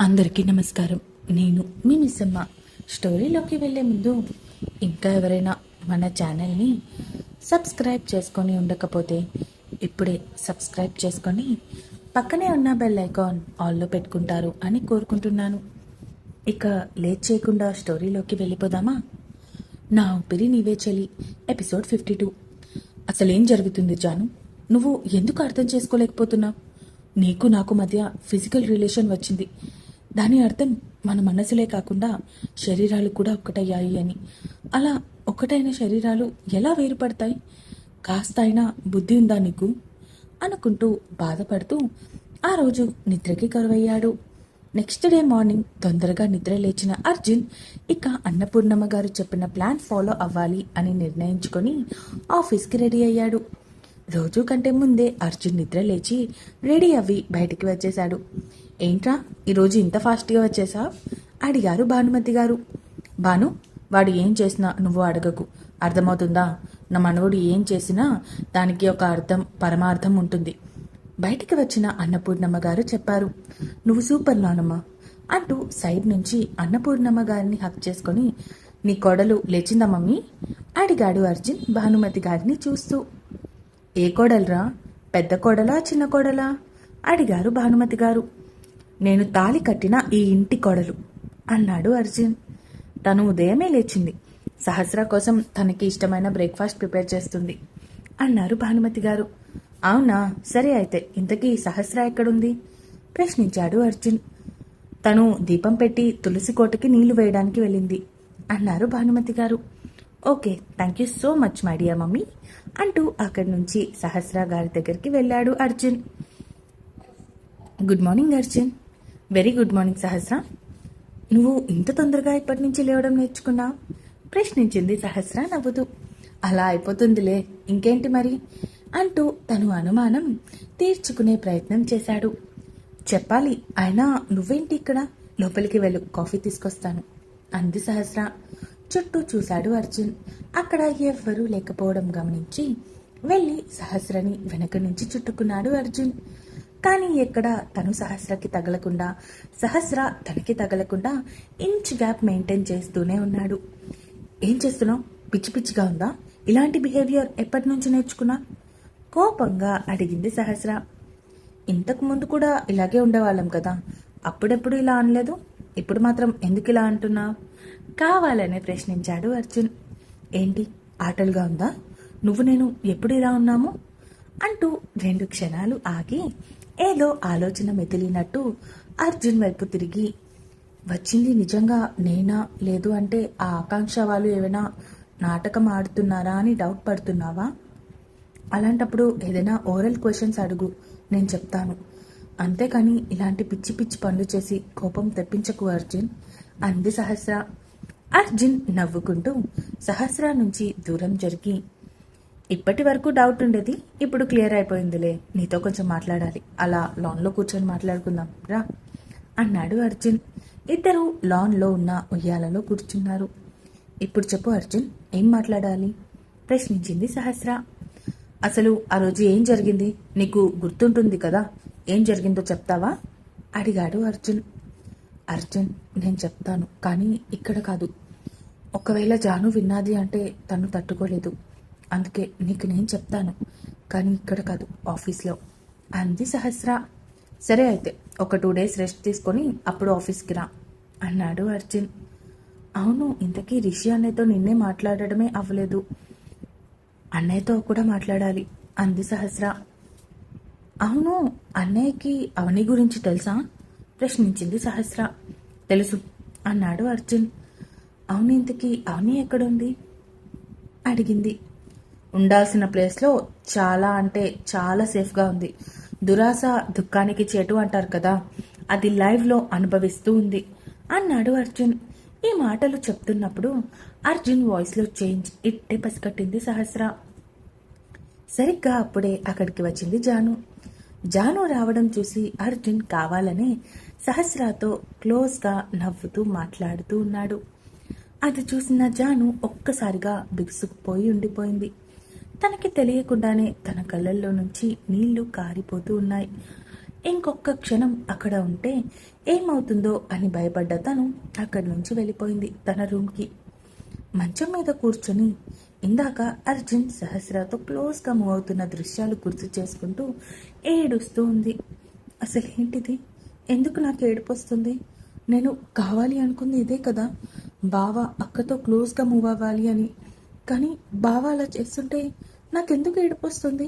అందరికీ నమస్కారం. నేను మీ మిస్సమ్మ. స్టోరీలోకి వెళ్ళే ముందు ఇంకా ఎవరైనా మన ఛానల్ని సబ్స్క్రైబ్ చేసుకొని ఉండకపోతే ఇప్పుడే సబ్స్క్రైబ్ చేసుకొని పక్కనే ఉన్న బెల్ ఐకాన్ ఆల్లో పెట్టుకుంటారు అని కోరుకుంటున్నాను. ఇక లేట్ చేయకుండా స్టోరీలోకి వెళ్ళిపోదామా? నా ఊపిరి నీవే చలి. Episode fifty two. అసలేం జరుగుతుంది జాను? నువ్వు ఎందుకు అర్థం చేసుకోలేకపోతున్నావు? నీకు నాకు మధ్య ఫిజికల్ రిలేషన్ వచ్చింది. దాని అర్థం మన మనసులే కాకుండా శరీరాలు కూడా ఒక్కటయ్యాయి అని. అలా ఒకటైన శరీరాలు ఎలా వేరుపడతాయి? కాస్త అయినా బుద్ధి ఉందా నీకు? అనుకుంటూ బాధపడుతూ ఆ రోజు నిద్రకి కరువయ్యాడు. నెక్స్ట్ డే మార్నింగ్ తొందరగా నిద్ర లేచిన అర్జున్ ఇక అన్నపూర్ణమ్మ గారు చెప్పిన ప్లాన్ ఫాలో అవ్వాలి అని నిర్ణయించుకొని ఆఫీస్కి రెడీ అయ్యాడు. రోజు కంటే ముందే అర్జున్ నిద్ర లేచి రెడీ అవ్వి బయటికి వచ్చేశాడు. ఏంట్రా? ఈరోజు ఇంత ఫాస్ట్గా వచ్చేసా అడిగారు భానుమతి గారు. భాను వాడు ఏం చేసినా నువ్వు అడగకు. అర్థమవుతుందా? నా మనవడు ఏం చేసినా దానికి ఒక అర్థం పరమార్థం ఉంటుంది. బయటికి వచ్చిన అన్నపూర్ణమ్మ గారు చెప్పారు. నువ్వు సూపర్ నానమ్మ అంటూ సైడ్ నుంచి అన్నపూర్ణమ్మ గారిని హక్ చేసుకొని నీ కొడలు లేచిందా మమ్మీ? అడిగాడు అర్జున్ భానుమతి గారిని చూస్తూ. ఏ కోడలరా? పెద్ద కోడలా చిన్న కోడలా? అడిగారు భానుమతి గారు. నేను తాలి కట్టిన ఈ ఇంటి కొడలు అన్నాడు అర్జున్. తను ఉదయమే లేచింది. సహస్ర కోసం తనకి ఇష్టమైన బ్రేక్ఫాస్ట్ ప్రిపేర్ చేస్తుంది అన్నారు భానుమతి గారు. అవునా? సరే అయితే ఇంతకీ సహస్ర ఎక్కడుంది? ప్రశ్నించాడు అర్జున్. తను దీపం పెట్టి తులసి కోటకి నీళ్ళు వేయడానికి వెళ్ళింది అన్నారు భానుమతి గారు. Okay thank you so much my dear mummy అంటూ అక్కడి నుంచి సహస్ర గారి దగ్గరికి వెళ్ళాడు Arjun. Good morning Arjun. Very good morning Sahasra. నువ్వు ఇంత తొందరగా ఇప్పటి నుంచి లేవడం నేర్చుకున్నా? ప్రశ్నించింది సహస్ర నవ్వుతూ. అలా అయిపోతుందిలే ఇంకేంటి మరి? అంటూ తను అనుమానం తీర్చుకునే ప్రయత్నం చేశాడు. చెప్పాలి అయినా నువ్వేంటి ఇక్కడ? లోపలికి వెళ్ళు కాఫీ తీసుకొస్తాను అంది సహస్ర. చుట్టూ చూశాడు అర్జున్. అక్కడ ఎవ్వరూ లేకపోవడం గమనించి వెళ్ళి సహస్రని వెనక నుంచి చుట్టుకున్నాడు అర్జున్. కానీ ఎక్కడ తను సహస్రకి తగలకుండా సహస్ర తనకి తగలకుండా ఇంచ్ గ్యాప్ మెయింటైన్ చేస్తూనే ఉన్నాడు. ఏం చేస్తున్నావు? పిచ్చి పిచ్చిగా ఉందా? ఇలాంటి బిహేవియర్ ఎప్పటి నుంచి నేర్చుకున్నా? కోపంగా అడిగింది సహస్ర. ఇంతకు ముందు కూడా ఇలాగే ఉండేవాళ్ళం కదా. అప్పుడెప్పుడు ఇలా అనలేదు? ఇప్పుడు మాత్రం ఎందుకు ఇలా అంటున్నా? కావాలనే ప్రశ్నించాడు అర్జున్. ఏంటి? ఆటలుగా ఉందా? నువ్వు నేను ఎప్పుడు ఇలా ఉన్నాము? అంటూ రెండు క్షణాలు ఆగి ఏదో ఆలోచన మెదిలినట్టు అర్జున్ వైపు తిరిగి వచ్చింది నిజంగా నేనా? లేదు అంటే ఆ ఆకాంక్ష వాళ్ళు ఏమైనా నాటకం ఆడుతున్నారా అని డౌట్ పడుతున్నావా? అలాంటప్పుడు ఏదైనా ఓరల్ క్వశ్చన్స్ అడుగు నేను చెప్తాను. అంతేకాని ఇలాంటి పిచ్చి పిచ్చి పనులు చేసి కోపం తెప్పించకు అర్జున్. అంది సహస్ర. అర్జున్ నవ్వుకుంటూ సహస్ర నుంచి దూరం జరిగి ఇప్పటి వరకు డౌట్ ఉండేది. ఇప్పుడు క్లియర్ అయిపోయిందిలే. నీతో కొంచెం మాట్లాడాలి. అలా లాన్లో కూర్చొని మాట్లాడుకుందాం. రా అన్నాడు అర్జున్. ఇద్దరు లాన్లో ఉన్న ఉయ్యాలలో కూర్చున్నారు. ఇప్పుడు చెప్పు అర్జున్ ఏం మాట్లాడాలి? ప్రశ్నించింది సహస్ర. అసలు ఆ రోజు ఏం జరిగింది? నీకు గుర్తుంటుంది కదా? ఏం జరిగిందో చెప్తావా? అడిగాడు అర్జున్. అర్జున్ నేను చెప్తాను కానీ ఇక్కడ కాదు. ఒకవేళ జాను విన్నది అంటే తను తట్టుకోలేదు. అందుకే నీకు నేను చెప్తాను. కానీ ఇక్కడ కాదు ఆఫీస్లో. అంది సహస్ర. సరే అయితే ఒక టూ డేస్ రెస్ట్ తీసుకొని అప్పుడు ఆఫీస్కి రా అన్నాడు అర్జున్. అవును ఇంతకీ రిషి అన్నయ్యతో నిన్నే మాట్లాడడమే అవ్వలేదు. అన్నయ్యతో కూడా మాట్లాడాలి అంది సహస్ర. అవును అన్నయ్యకి అవని గురించి తెలుసా? ప్రశ్నించింది సహస్ర. తెలుసు అన్నాడు అర్జున్. అవును ఇంతకీ అవని ఎక్కడుంది? అడిగింది. ఉండాల్సిన ప్లేస్లో చాలా అంటే చాలా సేఫ్గా ఉంది. దురాశ దుఃఖానికి చేటు అంటారు కదా అది లైవ్లో అనుభవిస్తూ ఉంది. అన్నాడు అర్జున్. ఈ మాటలు చెప్తున్నప్పుడు అర్జున్ వాయిస్లో చేంజ్ ఇట్టే పసికట్టింది సహస్ర. సరిగ్గా అప్పుడే అక్కడికి వచ్చింది జాను. జాను రావడం చూసి అర్జున్ కావాలనే సహస్రాతో క్లోజ్గా నవ్వుతూ మాట్లాడుతూ ఉన్నాడు. అది చూసిన జాను ఒక్కసారిగా బిగుసుకుపోయి ఉండిపోయింది. తనకి తెలియకుండానే తన కళ్ళల్లో నుంచి నీళ్ళు కారిపోతూ ఉన్నాయి. ఇంకొక క్షణం అక్కడ ఉంటే ఏమవుతుందో అని భయపడ్డ తను అక్కడి నుంచి వెళ్ళిపోయింది తన రూమ్కి మంచం మీద కూర్చొని ఇందాక అర్జున్ సహస్రతో క్లోజ్గా మూవ్ అవుతున్న దృశ్యాలు గుర్తు చేసుకుంటూ ఏడుస్తూ ఉంది. అసలు ఏంటిది? ఎందుకు నాకు ఏడుపు వస్తుంది? నేను కావాలి అనుకుంది ఇదే కదా. బావ అక్కతో క్లోజ్గా మూవ్ అవ్వాలి అని కానీ బావ అలా చేస్తుంటే నాకెందుకు ఏడుపు వస్తుంది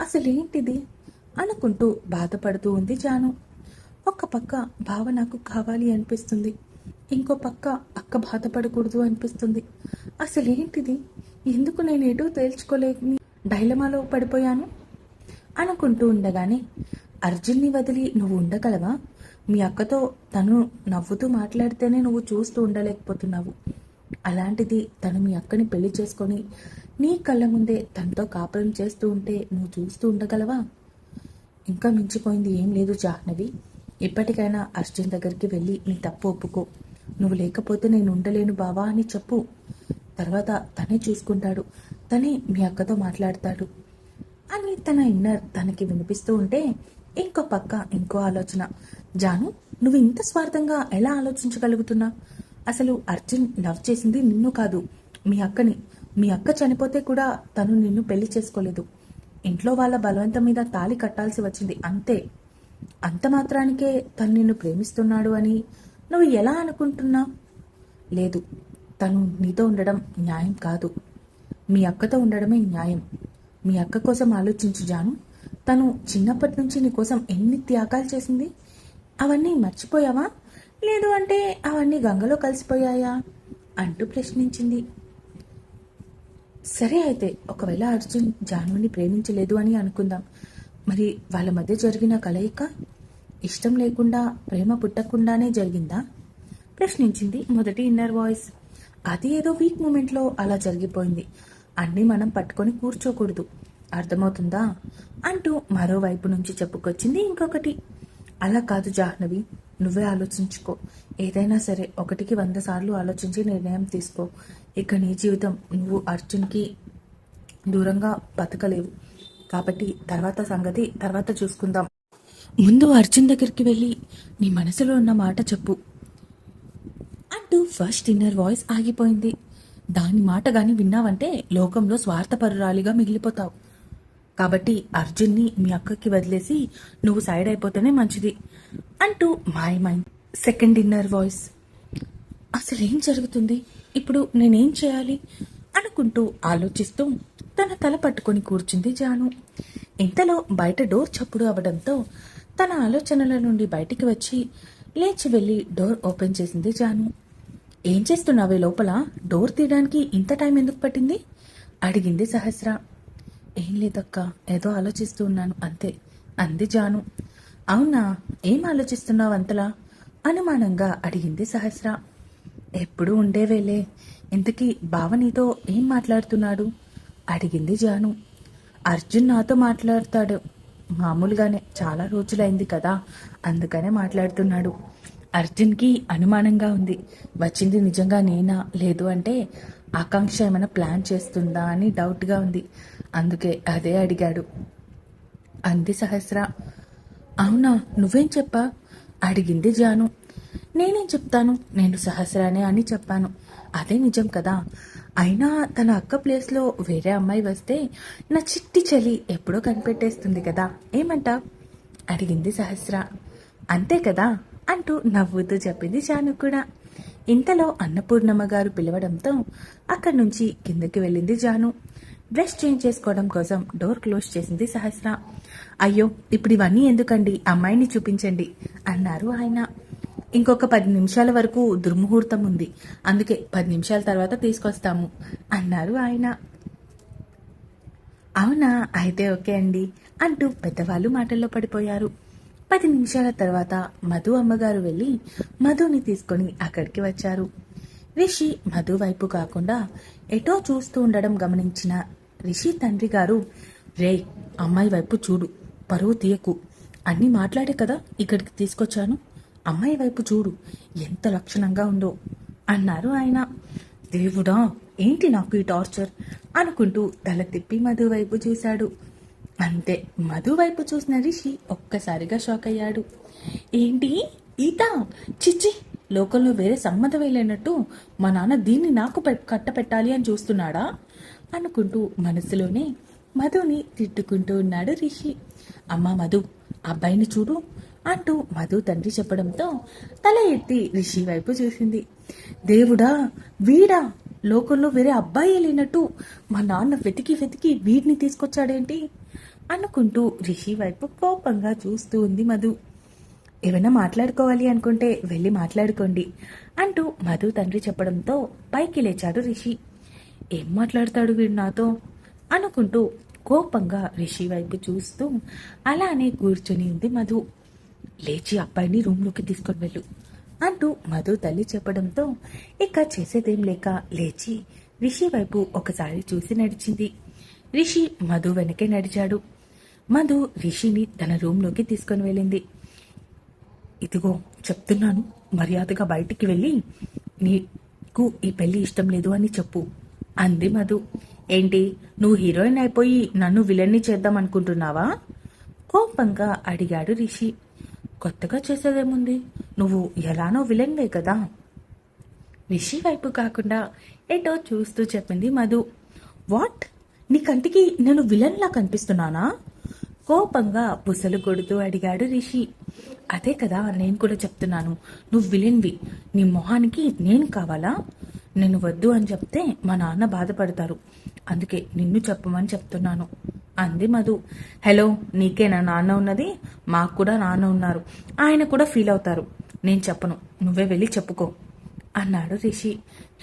అసలేంటిది? అనుకుంటూ బాధపడుతూ ఉంది జాను. ఒక పక్క బావ నాకు కావాలి అనిపిస్తుంది. ఇంకో పక్క అక్క బాధపడకూడదు అనిపిస్తుంది. అసలేంటిది? ఎందుకు నేను ఎటూ తేల్చుకోలేని డైలమాలో పడిపోయాను? అనుకుంటూ ఉండగానే అర్జున్ని వదిలి నువ్వు ఉండగలవా? మీ అక్కతో తను నవ్వుతూ మాట్లాడితేనే నువ్వు చూస్తూ ఉండలేకపోతున్నావు. అలాంటిది తను మీ అక్కని పెళ్ళి చేసుకొని నీ కళ్ళ ముందే తనతో కాపురం చేస్తూ ఉంటే నువ్వు చూస్తూ ఉండగలవా? ఇంకా మించిపోయింది ఏం లేదు జాహ్నవి ఇప్పటికైనా అర్జున్ దగ్గరికి వెళ్ళి నీ తప్పు ఒప్పుకో. నువ్వు లేకపోతే నేను ఉండలేను బావా అని చెప్పు. తర్వాత తనే చూసుకుంటాడు. తనే మీ అక్కతో మాట్లాడతాడు. అని తన ఇన్నర్ తనకి వినిపిస్తూ ఉంటే ఇంకో పక్క ఇంకో ఆలోచన. జాను నువ్వు ఇంత స్వార్థంగా ఎలా ఆలోచించగలుగుతున్నా? అసలు అర్జున్ లవ్ చేసింది నిన్ను కాదు. మీ అక్కని. మీ అక్క చనిపోతే కూడా తను నిన్ను పెళ్ళి చేసుకోలేదు. ఇంట్లో వాళ్ళ బలవంతం మీద తాళి కట్టాల్సి వచ్చింది. అంతే. అంత మాత్రానికే తను నిన్ను ప్రేమిస్తున్నాడు అని నువ్వు ఎలా అనుకుంటున్నా? లేదు. తను నీతో ఉండడం న్యాయం కాదు. మీ అక్కతో ఉండడమే న్యాయం. మీ అక్క కోసం ఆలోచించు జాను. తను చిన్నప్పటి నుంచి నీ కోసం ఎన్ని త్యాగాలు చేసింది? అవన్నీ మర్చిపోయావా? లేదు అంటే అవన్నీ గంగలో కలిసిపోయాయా అంటూ ప్రశ్నించింది. సరే అయితే ఒకవేళ అర్జున్ జానుని ప్రేమించలేదు అని అనుకుందాం. మరి వాళ్ళ మధ్య జరిగిన కలయిక? ఇష్టం లేకుండా ప్రేమ పుట్టకుండానే జరిగిందా? ప్రశ్నించింది మొదటి ఇన్నర్ వాయిస్. అది ఏదో వీక్ మూమెంట్లో అలా జరిగిపోయింది. అన్నీ మనం పట్టుకొని కూర్చోకూడదు. అర్థమవుతుందా? అంటూ మరోవైపు నుంచి చెప్పుకొచ్చింది ఇంకొకటి. అలా కాదు జాహ్నవి. నువ్వే ఆలోచించుకో. ఏదైనా సరే ఒకటికి వంద సార్లు ఆలోచించి నిర్ణయం తీసుకో. ఇక నీ జీవితం నువ్వు అర్జున్కి దూరంగా బతకలేవు. కాబట్టి తర్వాత సంగతి తర్వాత చూసుకుందాం. ముందు అర్జున్ దగ్గరికి వెళ్ళి నీ మనసులో ఉన్న మాట చెప్పు. అంటూ ఫస్ట్ ఇన్నర్ వాయిస్ ఆగిపోయింది. దాని మాట కానీ విన్నావంటే లోకంలో స్వార్థపరురాలిగా మిగిలిపోతావు. కాబట్టి అర్జున్ని మీ అక్కకి వదిలేసి నువ్వు సైడ్ అయిపోతేనే మంచిది. అంటూ మాయమైంది సెకండ్ ఇన్నర్ వాయిస్ అసలు ఏం జరుగుతుంది? ఇప్పుడు నేనేం చేయాలి? అనుకుంటూ ఆలోచిస్తూ తన తల పట్టుకొని కూర్చుంది జాను. ఇంతలో బయట డోర్ చప్పుడు అవడంతో తన ఆలోచనల నుండి బయటికి వచ్చి లేచి వెళ్ళి డోర్ ఓపెన్ చేసింది జాను. ఏం చేస్తున్నావే లోపల? డోర్ తీయడానికి ఇంత టైం ఎందుకు పట్టింది? అడిగింది సహస్ర. ఏం లేదక్క ఏదో ఆలోచిస్తూ ఉన్నాను అంతే అంది జాను. అవునా? ఏం ఆలోచిస్తున్నావు అంతలా? అనుమానంగా అడిగింది సహస్ర. ఎప్పుడు ఉండేవేలే ఇంతకీ బావ నీతో ఏం మాట్లాడుతున్నాడు? అడిగింది జాను. అర్జున్ నాతో మాట్లాడతాడు. మామూలుగానే చాలా రోజులైంది కదా అందుకనే మాట్లాడుతున్నాడు. అర్జున్కి అనుమానంగా ఉంది. వచ్చింది నిజంగా నేనా లేదు అంటే ఆకాంక్ష ఏమైనా ప్లాన్ చేస్తుందా అని డౌట్గా ఉంది. అందుకే అదే అడిగాడు. అంది సహస్ర. అవునా నువ్వేం చెప్పా? అడిగింది జాను. నేనేం చెప్తాను? నేను సహస్రానే అని చెప్పాను. అదే నిజం కదా. అయినా తన అక్క ప్లేస్లో వేరే అమ్మాయి వస్తే నా చిట్టి చలి ఎప్పుడో కనిపెట్టేస్తుంది కదా. ఏమంటా? అడిగింది సహస్ర. అంతే కదా అంటూ నవ్వుతూ చెప్పింది జాను కూడా. ఇంతలో అన్నపూర్ణమ్మ గారు పిలవడంతో అక్కడి నుంచి కిందకి వెళ్ళింది జాను. డ్రెస్ చేంజ్ చేసుకోవడం కోసం డోర్ క్లోజ్ చేసింది సహస్ర. అయ్యో ఇప్పుడు ఇవన్నీ ఎందుకండి? అమ్మాయిని చూపించండి అన్నారు ఆయన. ఇంకొక పది నిమిషాల వరకు దుర్ముహూర్తం ఉంది. అందుకే పది నిమిషాల తర్వాత తీసుకొస్తాము అన్నారు ఆయన. అవునా? అయితే ఓకే అండి అంటూ పెద్దవాళ్ళు మాటల్లో పడిపోయారు. పది నిమిషాల తర్వాత మధు అమ్మగారు వెళ్ళి మధుని తీసుకొని అక్కడికి వచ్చారు. రిషి మధు వైపు కాకుండా ఎటో చూస్తూ ఉండడం గమనించిన రిషి తండ్రి గారు రే అమ్మాయి వైపు చూడు. పరువు తీయకు. అన్నీ మాట్లాడే కదా ఇక్కడికి తీసుకొచ్చాను. అమ్మాయి వైపు చూడు ఎంత లక్షణంగా ఉందో అన్నారు ఆయన. దేవుడా ఏంటి నాకు ఈ టార్చర్? అనుకుంటూ తల తిప్పి మధు వైపు చూశాడు. అంతే మధు వైపు చూసిన రిషి ఒక్కసారిగా షాక్ అయ్యాడు. ఏంటి? ఈత? చిచ్చి లోకంలో వేరే సంబంధం లేనట్టు మా నాన్న దీన్ని నాకు కట్టపెట్టాలి అని చూస్తున్నాడా? అనుకుంటూ మనసులోనే మధుని తిట్టుకుంటూ ఉన్నాడు రిషి. అమ్మ మధు అబ్బాయిని చూడు అంటూ మధు తండ్రి చెప్పడంతో తల ఎత్తి రిషి వైపు చూసింది. దేవుడా వీడా లోకంలో వేరే అబ్బాయి లేనట్టు మా నాన్న వెతికి వెతికి వీడిని తీసుకొచ్చాడేంటి? అనుకుంటూ రిషి వైపు కోపంగా చూస్తూ ఉంది మధు. ఏమైనా మాట్లాడుకోవాలి అనుకుంటే వెళ్ళి మాట్లాడుకోండి అంటూ మధు తండ్రి చెప్పడంతో పైకి లేచాడు రిషి. ఏం మాట్లాడతాడు వీడు నాతో? అనుకుంటూ కోపంగా రిషి వైపు చూస్తూ అలానే కూర్చొని ఉంది మధు. లేచి అబ్బాయిని రూమ్లోకి తీసుకొని వెళ్ళు అంటూ మధు తల్లి చెప్పడంతో ఇక చేసేదేం లేక లేచి రిషి వైపు ఒకసారి చూసి నడిచింది. రిషి మధు వెనకే నడిచాడు. మధు రిషిని తన రూమ్లోకి తీసుకొని వెళ్ళింది. ఇదిగో చెప్తున్నాను మర్యాదగా బయటికి వెళ్ళి నీకు ఈ పెళ్ళి ఇష్టం లేదు అని చెప్పు అంది మధు. ఏంటి? నువ్వు హీరోయిన్ అయిపోయి నన్ను విలన్ని చేద్దాం అనుకుంటున్నావా కోపంగా అడిగాడు రిషి. కొత్తగా చేసేదేముంది? నువ్వు ఎలానో విలన్వే కదా. రిషి వైపు కాకుండా ఏటో చూస్తూ చెప్పింది మధు. వాట్? నీ కంటికి నేను విలన్లా కనిపిస్తున్నానా? కోపంగా బుసలు కొడుతూ అడిగాడు రిషి. అదే కదా నేను కూడా చెప్తున్నాను. నువ్వు విలన్వి. నీ మొహానికి నేను కావాలా? నేను వద్దు అని చెప్తే మా నాన్న బాధపడతారు. అందుకే నిన్ను చెప్పమని చెప్తున్నాను. అంది మధు. హలో నీకేనా నాన్న ఉన్నది? మాకు కూడా నాన్న ఉన్నారు. ఆయన కూడా ఫీల్ అవుతారు. నేను చెప్పను. నువ్వే వెళ్ళి చెప్పుకో. అన్నాడు రిషి.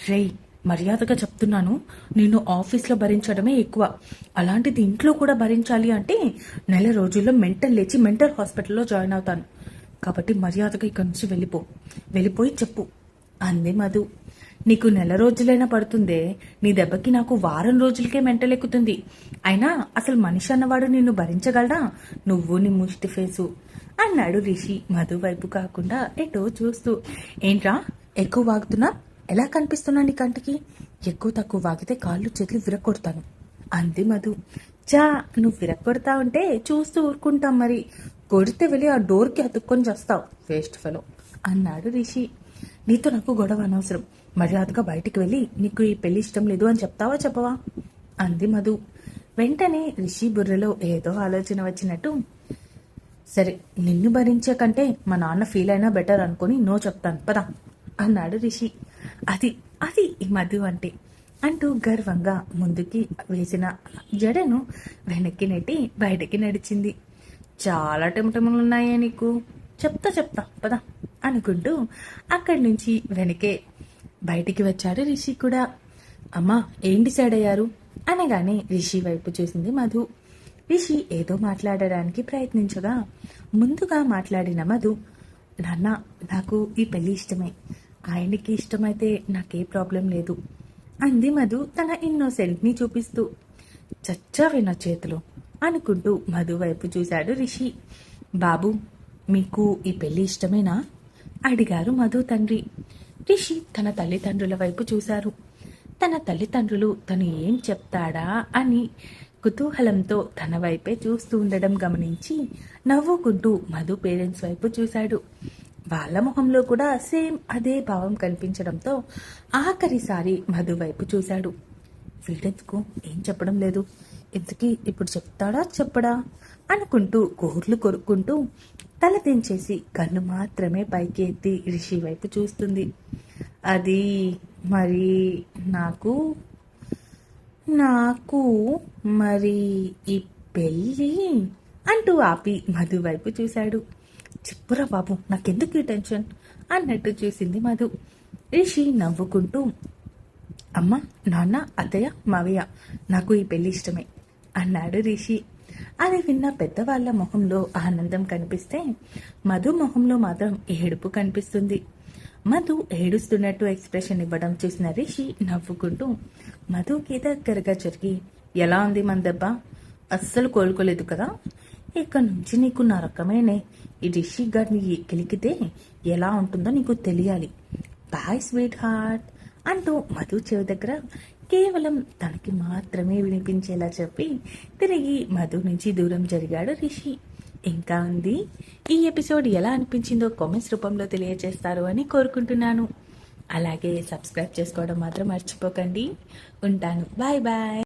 రేయ్ మర్యాదగా చెప్తున్నాను. నిన్ను ఆఫీస్లో భరించడమే ఎక్కువ. అలాంటిది ఇంట్లో కూడా భరించాలి అంటే నెల రోజుల్లో మెంటల్ లేచి మెంటల్ హాస్పిటల్లో జాయిన్ అవుతాను. కాబట్టి మర్యాదగా ఇక్కడి నుంచి వెళ్ళిపో. వెళ్ళిపోయి చెప్పు. అంది మధు. నీకు నెల రోజులైనా పడుతుందే. నీ దెబ్బకి నాకు వారం రోజులకే మెంటలెక్కుతుంది. అయినా అసలు మనిషి అన్నవాడు నిన్ను భరించగలడా? నువ్వు నీ ముష్టి ఫేసు. అన్నాడు రిషి మధు వైపు కాకుండా ఎటో చూస్తూ. ఏంట్రా ఎక్కువ వాగుతున్నా? ఎలా కనిపిస్తున్నా నీ కంటికి? ఎక్కువ తక్కువ వాగితే కాళ్ళు చేతులు విరక్కొడతాను. అంది మధు. చా నువ్వు విరక్కొడతా ఉంటే చూస్తూ ఊరుకుంటాం మరి. కొడితే వెళ్ళి ఆ డోర్కి అతుక్కొని చేస్తావు వేస్ట్ ఫెలో. అన్నాడు రిషి. నీతో నాకు గొడవ అనవసరం. మర్యాదగా బయటికి వెళ్ళి నీకు ఈ పెళ్ళి ఇష్టం లేదు అని చెప్తావా చెప్పవా? అంది మధు. వెంటనే రిషి బుర్రలో ఏదో ఆలోచన వచ్చినట్టు సరే నిన్ను భరించే కంటే మా నాన్న ఫీల్ అయినా బెటర్ అనుకుని నో చెప్తాను పదా అన్నాడు రిషి. అది అది ఈ మధు అంటే అంటూ గర్వంగా ముందుకి వేసిన జడను వెనక్కి నెట్టి బయటకి నడిచింది. చాలా టెంటములు ఉన్నాయే నీకు చెప్తా చెప్తా పదా అనుకుంటూ అక్కడి నుంచి వెనకే బయటికి వచ్చాడు. రిషి కూడా అమ్మా ఏం డిసైడ్ అయ్యారు? అనగానే రిషి వైపు చూసింది మధు. రిషి ఏదో మాట్లాడడానికి ప్రయత్నించగా ముందుగా మాట్లాడిన మధు నాన్న నాకు ఈ పెళ్ళి ఇష్టమే. ఆయనకి ఇష్టమైతే నాకే ప్రాబ్లం లేదు. అంది మధు తన ఇన్నోసెంట్ని చూపిస్తూ. చచ్చావే నా చేతిలో అనుకుంటూ మధు వైపు చూశాడు రిషి. బాబు మీకు ఈ పెళ్ళి ఇష్టమేనా? అడిగారు మధు తండ్రి. రిషి తన తల్లిదండ్రుల వైపు చూశారు. తన తల్లిదండ్రులు తను ఏం చెప్తాడా? అని కుతూహలంతో తన వైపే చూస్తూ ఉండడం గమనించి నవ్వుకుంటూ మధు పేరెంట్స్ వైపు చూశాడు. వాళ్ళ మొహంలో కూడా సేమ్ అదే భావం కనిపించడంతో ఆఖరిసారి మధు వైపు చూశాడు. వీడెందుకు ఏం చెప్పడం లేదు? ఇంతకీ ఇప్పుడు చెప్తాడా చెప్పడా? అనుకుంటూ కోర్లు కొరుక్కుంటూ తల దించేసి కన్ను మాత్రమే పైకి ఎత్తి రిషి వైపు చూస్తుంది. అది మరి నాకు నాకు మరి ఈ పెళ్ళి అంటూ ఆపి మధు వైపు చూశాడు. చెప్పురా బాబు నాకెందుకు ఈ టెన్షన్? అన్నట్టు చూసింది మధు. రిషి నవ్వుకుంటూ అమ్మ నాన్న అత్తయ్య మావయ్య నాకు ఈ పెళ్ళి ఇష్టమే. అన్నాడు రిషి. అది విన్న పెద్దవాళ్ళ మొహంలో ఆనందం కనిపిస్తే మధు మొహంలో మాత్రం ఏడుపు కనిపిస్తుంది. మధు ఏడుస్తున్నట్టు ఎక్స్ప్రెషన్ ఇవ్వడం చూసిన రిషి నవ్వుకుంటూ మధుకి దగ్గరగా జరిగి ఎలా ఉంది మన దెబ్బ అస్సలు కోలుకోలేదు కదా? ఇక్కడ నుంచి నీకు నా రకమేనే. ఈ రిషి గారిని గెలికితే ఎలా ఉంటుందో నీకు తెలియాలి. బాయ్ స్వీట్ హార్ట్ అంటూ మధు చెవి దగ్గర కేవలం తనకి మాత్రమే వినిపించేలా చెప్పి తిరిగి మధు నుంచి దూరం జరిగాడు రిషి. ఇంకా ఉంది? ఈ ఎపిసోడ్ ఎలా అనిపించిందో కామెంట్స్ రూపంలో తెలియజేస్తారు అని కోరుకుంటున్నాను. అలాగే సబ్స్క్రైబ్ చేసుకోవడం మాత్రం మర్చిపోకండి. ఉంటాను. Bye bye.